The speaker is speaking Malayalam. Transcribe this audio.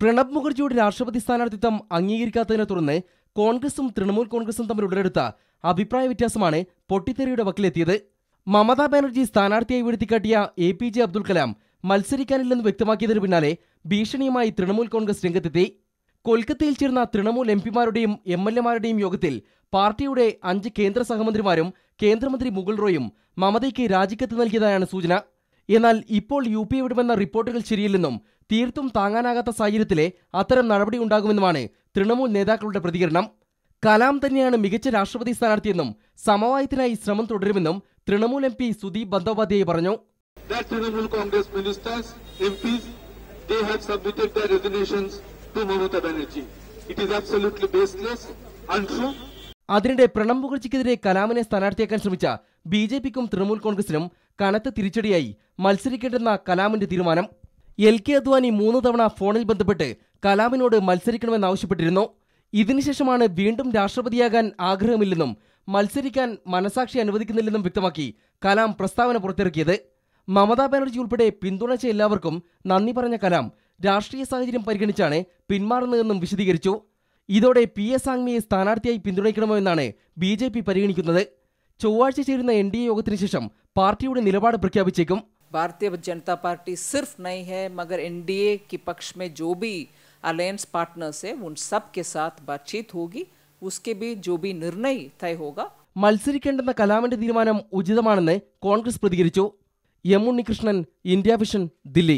പ്രണബ് മുഖർജിയുടെ രാഷ്ട്രപതി സ്ഥാനാർത്ഥിത്വം അംഗീകരിക്കാത്തതിനെ തുടർന്ന് കോൺഗ്രസും തൃണമൂൽ കോൺഗ്രസും തമ്മിൽ ഉടലെടുത്ത അഭിപ്രായ വ്യത്യാസമാണ് പൊട്ടിത്തെറിയുടെ വക്കിലെത്തിയത്. മമതാ ബാനർജി സ്ഥാനാർത്ഥിയായി വീഴ്ത്തിക്കാട്ടിയ A P J Abdul Kalam മത്സരിക്കാനില്ലെന്ന് വ്യക്തമാക്കിയതിന് പിന്നാലെ ഭീഷണിയുമായി തൃണമൂൽ കോൺഗ്രസ് രംഗത്തെത്തി. കൊൽക്കത്തയിൽ ചേർന്ന തൃണമൂൽ എം പിമാരുടെയും എം എൽ എമാരുടെയും യോഗത്തിൽ പാർട്ടിയുടെ അഞ്ച് കേന്ദ്ര സഹമന്ത്രിമാരും കേന്ദ്രമന്ത്രി മുകുൾ റോയും മമതയ്ക്ക് രാജിക്കത്ത് നൽകിയതായാണ് സൂചന. എന്നാൽ ഇപ്പോൾ യു പി വിടുമെന്ന റിപ്പോർട്ടുകൾ ശരിയല്ലെന്നും തീർത്തും താങ്ങാനാകാത്ത സാഹചര്യത്തിലെ അത്തരം നടപടി ഉണ്ടാകുമെന്നുമാണ് തൃണമൂൽ നേതാക്കളുടെ പ്രതികരണം. കലാം തന്നെയാണ് മികച്ച രാഷ്ട്രപതി സ്ഥാനാർത്ഥിയെന്നും സമവായത്തിനായി ശ്രമം തുടരുമെന്നും തൃണമൂൽ എം പി സുദീപ് ബന്ദോപാധ്യായ പറഞ്ഞു. That Trinamool Congress ministers, MPs, they have submitted their resignations to Mamata Banerjee. It is absolutely baseless, untrue, അതിനിടെ പ്രണബ് മുഖർജിക്കെതിരെ കലാമിനെ സ്ഥാനാർത്ഥിയാക്കാൻ ശ്രമിച്ച ബി ജെ പിക്കും തൃണമൂൽ കോൺഗ്രസിനും കനത്ത തിരിച്ചടിയായി മത്സരിക്കേണ്ടെന്ന കലാമിന്റെ തീരുമാനം. എൽ കെ അദ്വാനി മൂന്ന് തവണ ഫോണിൽ ബന്ധപ്പെട്ട് കലാമിനോട് മത്സരിക്കണമെന്നാവശ്യപ്പെട്ടിരുന്നു ഇതിനുശേഷമാണ് വീണ്ടും രാഷ്ട്രപതിയാകാൻ ആഗ്രഹമില്ലെന്നും മത്സരിക്കാൻ മനസാക്ഷി അനുവദിക്കുന്നില്ലെന്നും വ്യക്തമാക്കി കലാം പ്രസ്താവന പുറത്തിറക്കിയത്. മമതാ ബാനർജി ഉൾപ്പെടെ പിന്തുണച്ച എല്ലാവർക്കും നന്ദി പറഞ്ഞ കലാം രാഷ്ട്രീയ സാഹചര്യം പരിഗണിച്ചാണ് പിന്മാറുന്നതെന്നും വിശദീകരിച്ചു. ഇതോടെ പി എസ് സാങ്മിയെ സ്ഥാനാർത്ഥിയായി പിന്തുണയ്ക്കണമോ എന്നാണ് ബി ജെ പി പരിഗണിക്കുന്നത്. ചൊവ്വാഴ്ച ചേരുന്ന എൻ ഡി എ യോഗത്തിനുശേഷം പാർട്ടിയുടെ നിലപാട് പ്രഖ്യാപിച്ചേക്കും. भारतीय जनता पार्टी सिर्फ नहीं है मगर एनडीए के पक्ष में जो भी अलायंस पार्टनर्स है उन सब के साथ बातचीत होगी उसके भी जो भी निर्णय तय होगा മത്സരിക്കേണ്ടെന്ന കലാമിന്റെ തീരുമാനം ഉചിതമാണെന്ന് കോൺഗ്രസ് പ്രതികരിച്ചു M Unnikrishnan India Vision Delhi